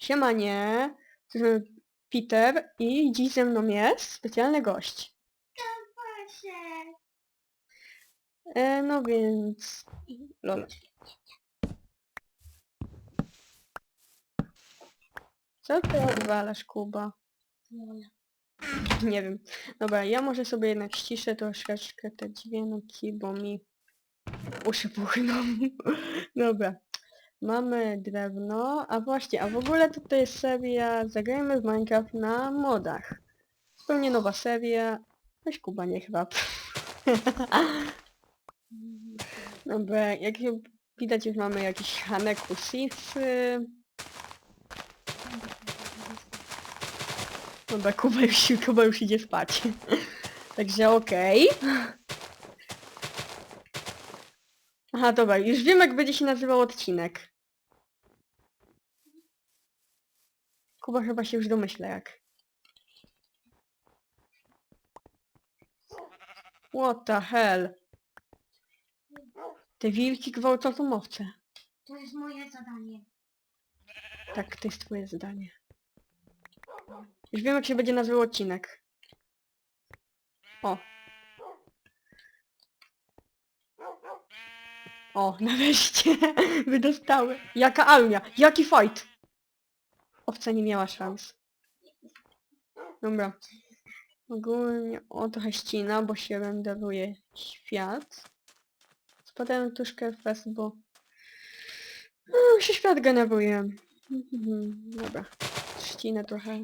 Siemanie, z- Peter i dziś ze mną jest specjalny gość. Proszę. E, no więc... Lol. Co ty odwalasz, Kuba? Nie wiem. Dobra, ja może sobie jednak ściszę troszeczkę te dźwięki, bo mi uszy puchną. Dobra. Mamy drewno, a właśnie, a w ogóle to jest seria Zagrajmy w Minecraft na modach. Zupełnie nowa seria. Weź Kuba, nie chyba. Dobra, jak widać już mamy jakiś Haneku Sify. Dobra, Kuba już, Kuba już idzie spać. Także okej. Aha, dobra, już wiem jak będzie się nazywał odcinek. Kuba chyba się już domyśla jak. What the hell? Te wilki gwałcą owce. To jest moje zadanie. Tak, to jest twoje zadanie. Już wiem jak się będzie nazywał odcinek. O. O, nareszcie wydostały. Jaka armia? Jaki fight? Owca nie miała szans. Dobra. Ogólnie o trochę ścina, bo się renderuje świat. Spadałem troszkę fest, bo no, się świat generuje. Mhm, Dobra. Ścinę trochę.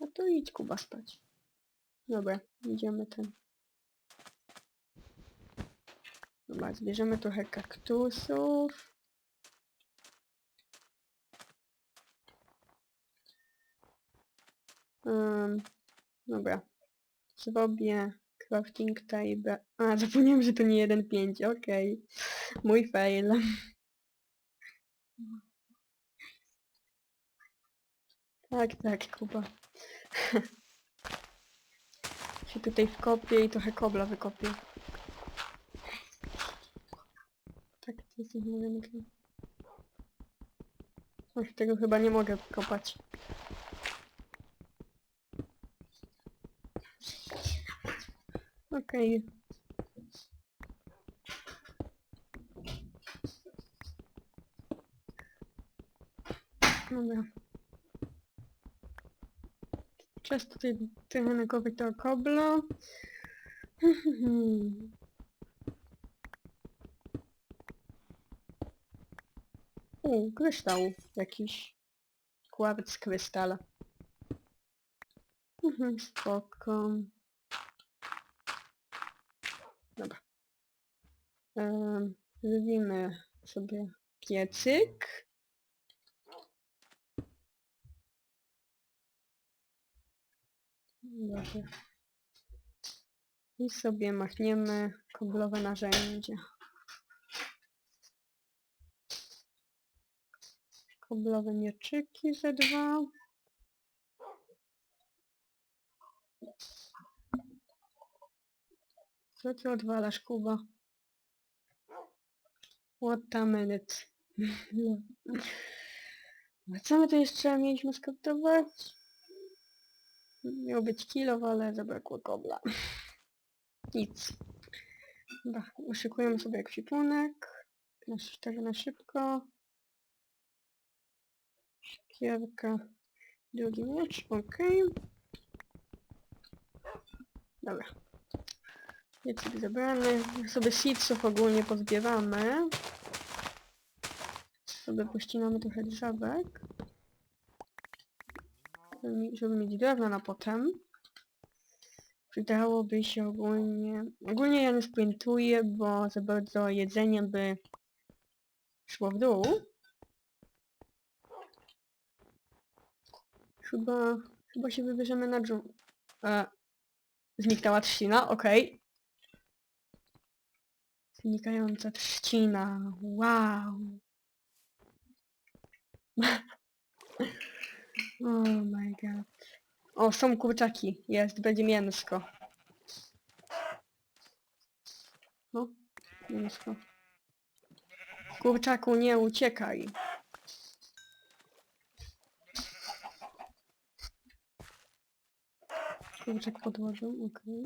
A to idź Kuba spać. Dobra, idziemy ten. Dobra, zbierzemy trochę kaktusów. Um, dobra. Zrobię crafting table. A, zapomniałem, że to nie 1.5, okej. Mój fail. Tak, tak, Kuba. się tutaj wkopię i trochę kobla wykopię. Tak, to jest jak... Oj, tego chyba nie mogę kopać. Okej. Dobra. Czas tutaj trochę nakopić to kobla. U, kryształ jakiś. Kławiec krystala. Mhm, spoko. Dobra. Zrobimy sobie piecyk. Dobrze. I sobie machniemy koblowe narzędzie. Koblowe mieczyki ze dwa. Co ty odwalasz, Kuba? What a minute. No. Co my tu jeszcze mieliśmy skoptować? Miał być kilo, ale zabrakło kobla. Nic. Dobra, uszykujemy sobie ekwipunek. Na, sz- tego na szybko. Szkierka. Drugi miecz, ok. Dobra. Piecyk zebrany. Sobie seedsów ogólnie pozbieramy. Sobie pościnamy trochę drzewek. Żeby mi- żeby mieć drewno na potem. Przydałoby się ogólnie... Ogólnie ja nie sprintuję, bo za bardzo jedzenie by szło w dół. Chyba... Chyba się wybierzemy na dżum... Zniknęła trzcina, okej. Znikająca trzcina, wow. Oh my god. O, są kurczaki. Jest, będzie mięsko. No, mięsko. Kurczaku, nie uciekaj. Kurczak podłożył, okej.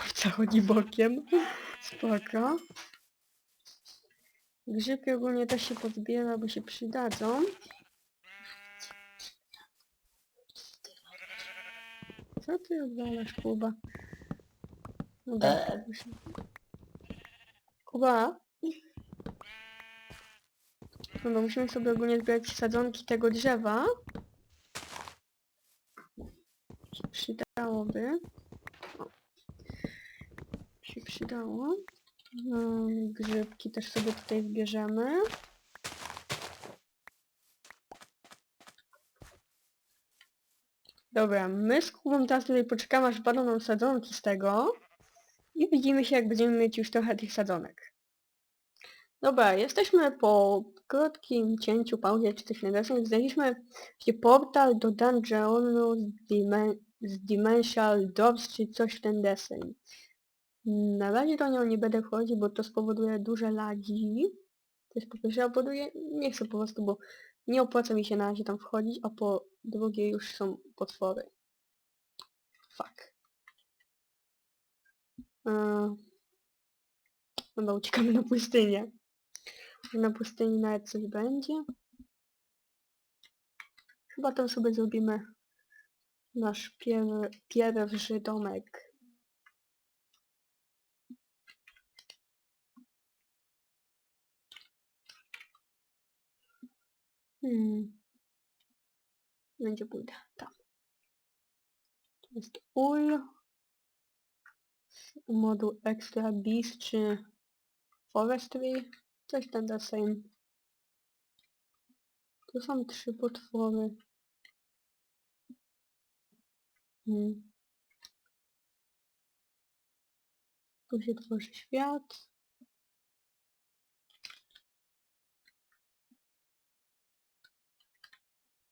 Owca chodzi bokiem. Spoko. Grzybki ogólnie też się pozbiera, bo się przydadzą. Co ty odwalasz, Kuba? Dobra, E. Kubusiu. Kuba? Dobra, musimy sobie ogólnie zbierać sadzonki tego drzewa. Się przydałoby. O. Się przydało. No, grzybki też sobie tutaj zbierzemy. Dobra, my z Kubą teraz tutaj poczekamy aż padną nam sadzonki z tego. I widzimy się jak będziemy mieć już trochę tych sadzonek. Dobra, jesteśmy po krótkim cięciu, pauzie czy coś takiego. Znaleźliśmy portal do dungeonu z Dimensional Doors czy coś w ten deseń. Na razie do nią nie będę wchodzić, bo to spowoduje duże lagi. To jest po pierwsze, a po drugie nie chcę po prostu, bo nie opłaca mi się na razie tam wchodzić, a po drugie już są potwory. Fuck. Eee, Dobra, uciekamy na pustynię. Na pustyni nawet coś będzie. Chyba tam sobie zrobimy nasz pier pierwszy domek. Hmm. Będzie pójdę tam. To jest ul. Moduł Extra Beast czy Forestry. Coś ten deseń. Tu są trzy potwory. Hmm. Tu się tworzy świat.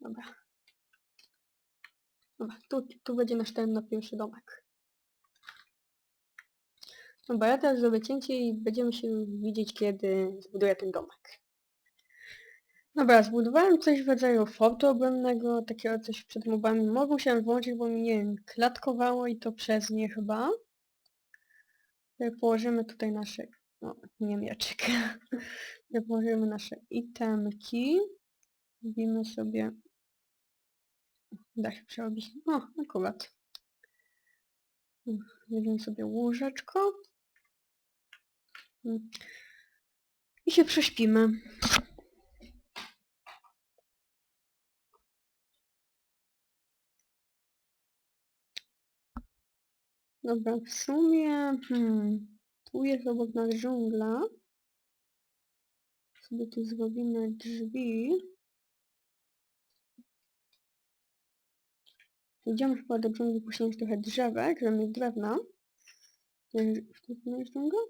Dobra. Dobra, tu, tu będzie nasz ten na pierwszy domek. Dobra, ja teraz zrobię cięcie i będziemy się widzieć, kiedy zbuduję ten domek. Dobra, zbudowałem coś w rodzaju fortu obronnego, takiego coś przed mobami. Mogą się włączyć, bo mi, nie wiem, klatkowało i to przez nie chyba. Położymy tutaj nasze... No, nie mieczyk. Położymy nasze itemki. Zrobimy sobie... Da się przerobić. O, akurat. Zrobimy sobie łóżeczko. Mm. I się prześpimy. Dobra, w sumie... Hmm, tu jest obok nas dżungla. Sobie tu zrobimy drzwi. Idziemy chyba do dżungli poświęcić trochę drzewek, żeby mieć drewna. Jest, to jest dżungla?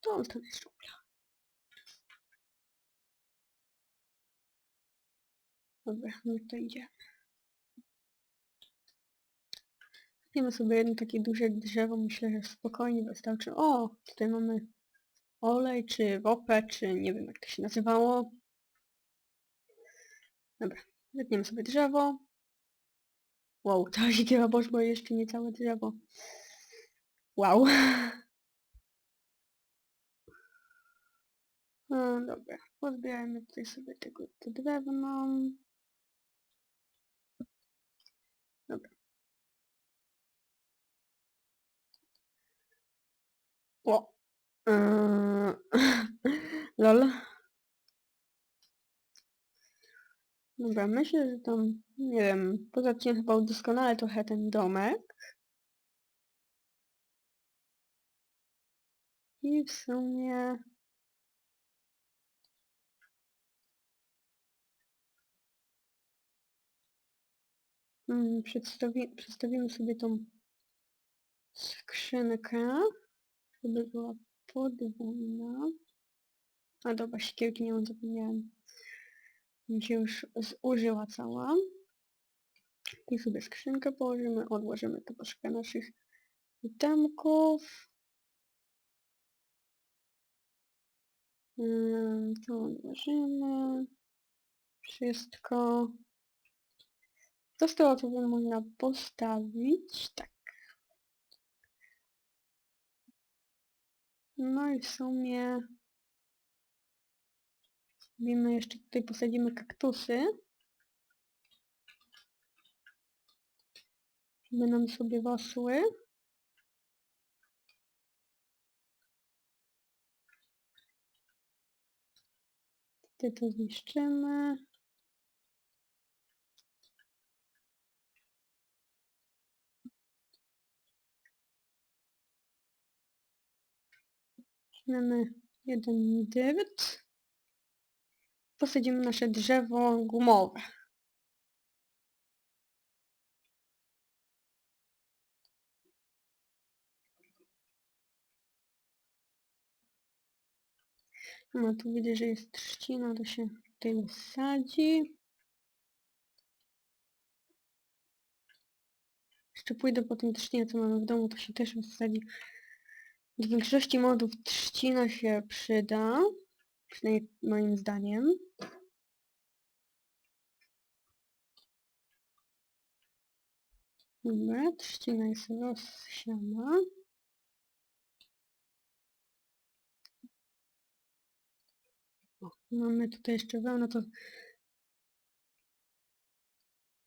To tam jest dżungla. Dobra, my to idziemy. Kupimy sobie jedno takie duże drzewo, myślę, że spokojnie wystarczy. O, tutaj mamy olej, czy ropę, czy nie wiem jak to się nazywało. Dobra, wytniemy sobie drzewo. Wow, to się dzieła bo jeszcze nie całe drzewo. Wow. No dobra, pozbierajmy tutaj sobie tego to drewno. O. Yy... Lol. Dobra, myślę, że tam, nie wiem, poza tym chyba udoskonale trochę ten domek. I w sumie... Mm, przedstawi przedstawimy sobie tą skrzynkę, żeby była podwójna. A dobra, siekierki nie mam, zapomniałem. Mi się już zużyła cała. I sobie skrzynkę położymy, odłożymy tu troszkę naszych itemków. Ym, To odłożymy. Wszystko. To z tego co można postawić, tak. No i w sumie... Zrobimy jeszcze tutaj, posadzimy kaktusy. Żeby nam sobie rosły. Tutaj to zniszczymy. Mamy jeden dyrt. Posadzimy nasze drzewo gumowe. No tu widzę, że jest trzcina, to się tutaj usadzi. Jeszcze pójdę po tym trzcinie, co mamy w domu, to się też wysadzi. W większości modów trzcina się przyda. Przynajmniej moim zdaniem. Dobra, trzcina jest rozsiana. Mamy tutaj jeszcze wełnę, to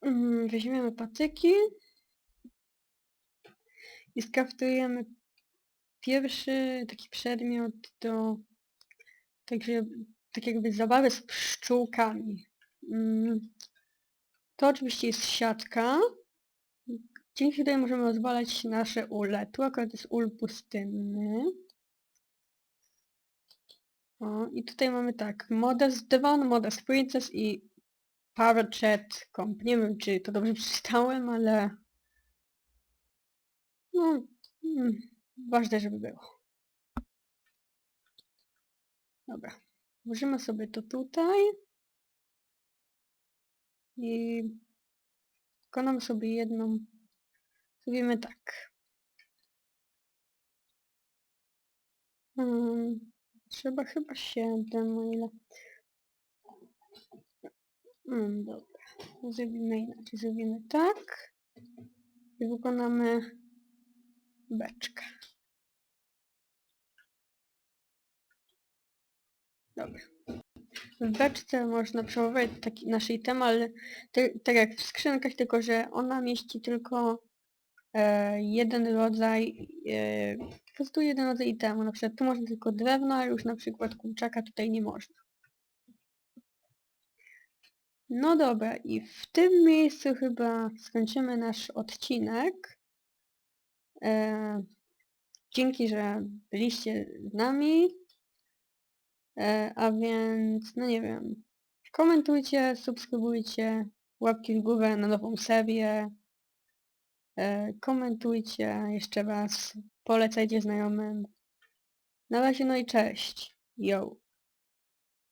mm, weźmiemy patyki i skraftujemy pierwszy taki przedmiot do także tak jakby zabawy z pszczółkami. Mm, To oczywiście jest siatka. Dzięki której możemy rozwalać nasze ule. Tu akurat jest ul pustynny. O, i tutaj mamy tak, Modest Devon, Modest Princess i Parachet Comp. Nie wiem, czy to dobrze przeczytałem, ale... No, mm, ważne, żeby było. Dobra, włożymy sobie to tutaj. I wykonam sobie jedną... Zrobimy tak. Hmm. Trzeba chyba 7, o ile... Mm, dobra. Zrobimy inaczej. Zrobimy tak. I wykonamy beczkę. W beczce można przechowywać taki nasz item, ale tak jak w skrzynkach, tylko że ona mieści tylko e, jeden rodzaj, e, po prostu jeden rodzaj itemu. Na przykład tu można tylko drewno, a już na przykład kurczaka tutaj nie można. No dobra, i w tym miejscu chyba skończymy nasz odcinek. E, dzięki, że byliście z nami. E, a więc, no nie wiem, komentujcie, subskrybujcie, łapki w górę na nową serię. E, komentujcie jeszcze raz, polecajcie znajomym. Na razie, no i cześć. Yo.